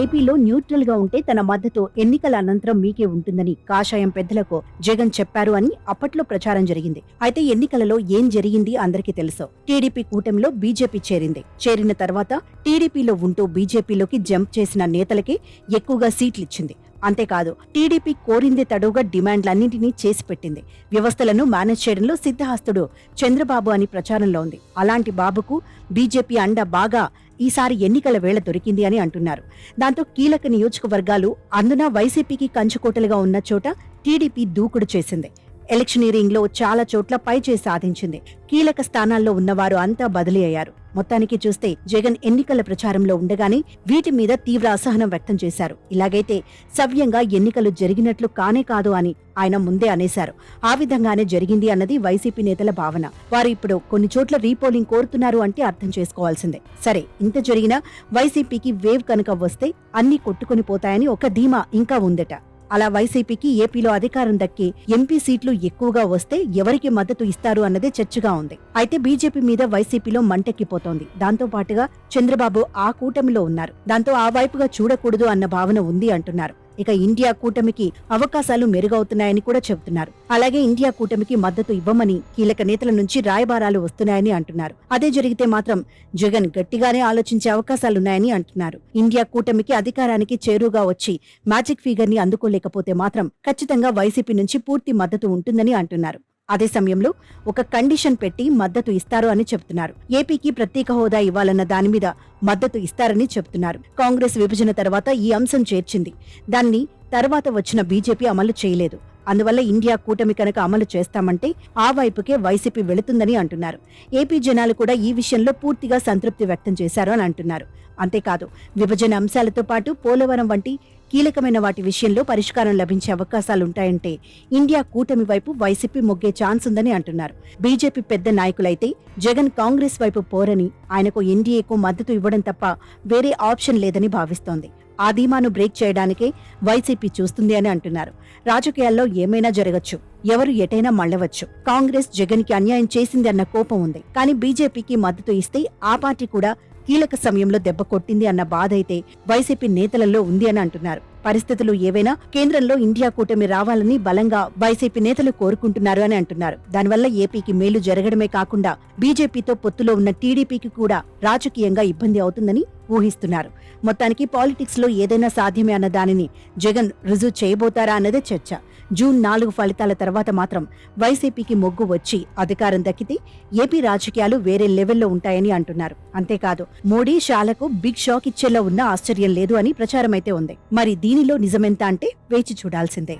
ఏపీలో న్యూట్రల్గా ఉంటే తన మద్దతు ఎన్నికల అనంతరం మీకే ఉంటుందని కాషాయం పెద్దలకు జగన్ చెప్పారు అని అప్పట్లో ప్రచారం జరిగింది. అయితే ఎన్నికలలో ఏం జరిగింది అందరికీ తెలుసు. టీడీపీ కూటమిలో బీజేపీ చేరింది. చేరిన తర్వాత టీడీపీలో ఉంటూ బీజేపీలోకి జంప్ చేసిన నేతలకి ఎక్కువగా సీట్లు ఇచ్చింది అంతేకాదు టీడీపీ కోరింది తడువుగా డిమాండ్లన్నింటినీ చేసి పెట్టింది. వ్యవస్థలను మేనేజ్ చేయడంలో సిద్ధహస్తుడు చంద్రబాబు అని ప్రచారంలో ఉంది. అలాంటి బాబుకు బీజేపీ అండ బాగా ఈసారి ఎన్నికల వేళ దొరికింది అని అంటున్నారు. దాంతో కీలక నియోజకవర్గాలు అందున వైసీపీకి కంచుకోటలుగా ఉన్న చోట టీడీపీ దూకుడు చేసింది. ఎలక్షనీరింగ్లో చాలా చోట్ల పై చేయి సాధించింది. కీలక స్థానాల్లో ఉన్నవారు అంతా బదిలీ అయ్యారు. మొత్తానికి చూస్తే జగన్ ఎన్నికల ప్రచారంలో ఉండగానే వీటి మీద తీవ్ర అసహనం వ్యక్తం చేశారు. ఇలాగైతే సవ్యంగా ఎన్నికలు జరిగినట్లు కానే కాదు అని ఆయన ముందే అనేశారు. ఆ విధంగానే జరిగింది అన్నది వైసీపీ నేతల భావన. వారు ఇప్పుడు కొన్ని చోట్ల రీపోలింగ్ కోరుతున్నారు అంటే అర్థం చేసుకోవాల్సిందే. సరే ఇంత జరిగినా వైసీపీకి వేవ్ కనుక వస్తే అన్ని కొట్టుకుని పోతాయని ఒక ధీమా ఇంకా ఉందట. అలా వైసీపీకి ఏపీలో అధికారం దక్కి ఎంపీ సీట్లు ఎక్కువగా వస్తే ఎవరికి మద్దతు ఇస్తారు అన్నదే చర్చగా ఉంది. అయితే బీజేపీ మీద వైసీపీలో మంటెక్కిపోతోంది. దాంతో పాటుగా చంద్రబాబు ఆ కూటమిలో ఉన్నారు. దాంతో ఆ వైపుగా చూడకూడదు అన్న భావన ఉంది అంటున్నారు. ఇక ఇండియా కూటమికి అవకాశాలు మెరుగవుతున్నాయని కూడా చెబుతున్నారు. అలాగే ఇండియా కూటమికి మద్దతు ఇవ్వమని కీలక నేతల నుంచి రాయబారాలు వస్తున్నాయని అంటున్నారు. అదే జరిగితే మాత్రం జగన్ గట్టిగానే ఆలోచించే అవకాశాలున్నాయని అంటున్నారు. ఇండియా కూటమికి అధికారానికి చేరువుగా వచ్చి మ్యాజిక్ ఫిగర్ని అందుకోలేకపోతే మాత్రం ఖచ్చితంగా వైసీపీ నుంచి పూర్తి మద్దతు ఉంటుందని అంటున్నారు. అదే సమయంలో ఒక కండిషన్ పెట్టి మద్దతు ఇస్తారు అని చెబుతున్నారు ఏపీకి ప్రత్యేక హోదా ఇవ్వాలన్న దాని మీద మద్దతు ఇస్తారని చెబుతున్నారు కాంగ్రెస్ విభజన తర్వాత ఈ అంశం చేర్చింది. దాన్ని తర్వాత వచ్చిన బీజేపీ అమలు చేయలేదు. అందువల్ల ఇండియా కూటమి కనుక అమలు చేస్తామంటే ఆ వైపుకే వైసీపీ వెళుతుందని అంటున్నారు. ఏపీ జనాలు కూడా ఈ విషయంలో పూర్తిగా సంతృప్తి వ్యక్తం చేశారు అని అంటున్నారు. అంతేకాదు విభజన అంశాలతో పాటు పోలవరం వంటి కీలకమైన వాటి విషయంలో పరిష్కారం లభించే అవకాశాలుంటాయంటే ఇండియా కూటమి వైపు వైసీపీ మొగ్గే ఛాన్స్ ఉందని అంటున్నారు. బీజేపీ పెద్ద నాయకులైతే జగన్ కాంగ్రెస్ వైపు పోరని ఆయనకు ఎన్డీఏకు మద్దతు ఇవ్వడం తప్ప వేరే ఆప్షన్ లేదని భావిస్తోంది. ఆ ధీమాను బ్రేక్ చేయడానికే వైసీపీ చూస్తుంది అని అంటున్నారు. రాజకీయాల్లో ఏమైనా జరగచ్చు. ఎవరు ఎటైనా మళ్ళవచ్చు. కాంగ్రెస్ జగన్కి అన్యాయం చేసింది అన్న కోపం ఉంది. కానీ బీజేపీకి మద్దతు ఇస్తే ఆ పార్టీ కూడా కీలక సమయంలో దెబ్బ కొట్టింది అన్న బాధ అయితే వైసీపీ నేతలలో ఉంది అని అంటున్నారు. పరిస్థితులు ఏవైనా కేంద్రంలో ఇండియా కూటమి రావాలని బలంగా వైసీపీ నేతలు కోరుకుంటున్నారు అని అంటున్నారు. దానివల్ల ఏపీకి మేలు జరగడమే కాకుండా బీజేపీతో పొత్తులో ఉన్న టీడీపీకి కూడా రాజకీయంగా ఇబ్బంది అవుతుందని ఊహిస్తున్నారు. మొత్తానికి పాలిటిక్స్లో ఏదైనా సాధ్యమే అన్న దానిని జగన్ రుజువు చేయబోతారా అన్నదే చర్చ. జూన్ నాలుగు ఫలితాల తర్వాత మాత్రం వైసీపీకి మొగ్గు వచ్చి అధికారం దక్కితే ఏపీ రాజకీయాలు వేరే లెవెల్లో ఉంటాయని అంటున్నారు. అంతేకాదు మోడీ షాలకు బిగ్ షాక్ ఇచ్చేలా ఉన్న ఆశ్చర్యం లేదు అని ప్రచారమైతే ఉంది. మరి దీనిలో నిజమెంత అంటే వేచి చూడాల్సిందే.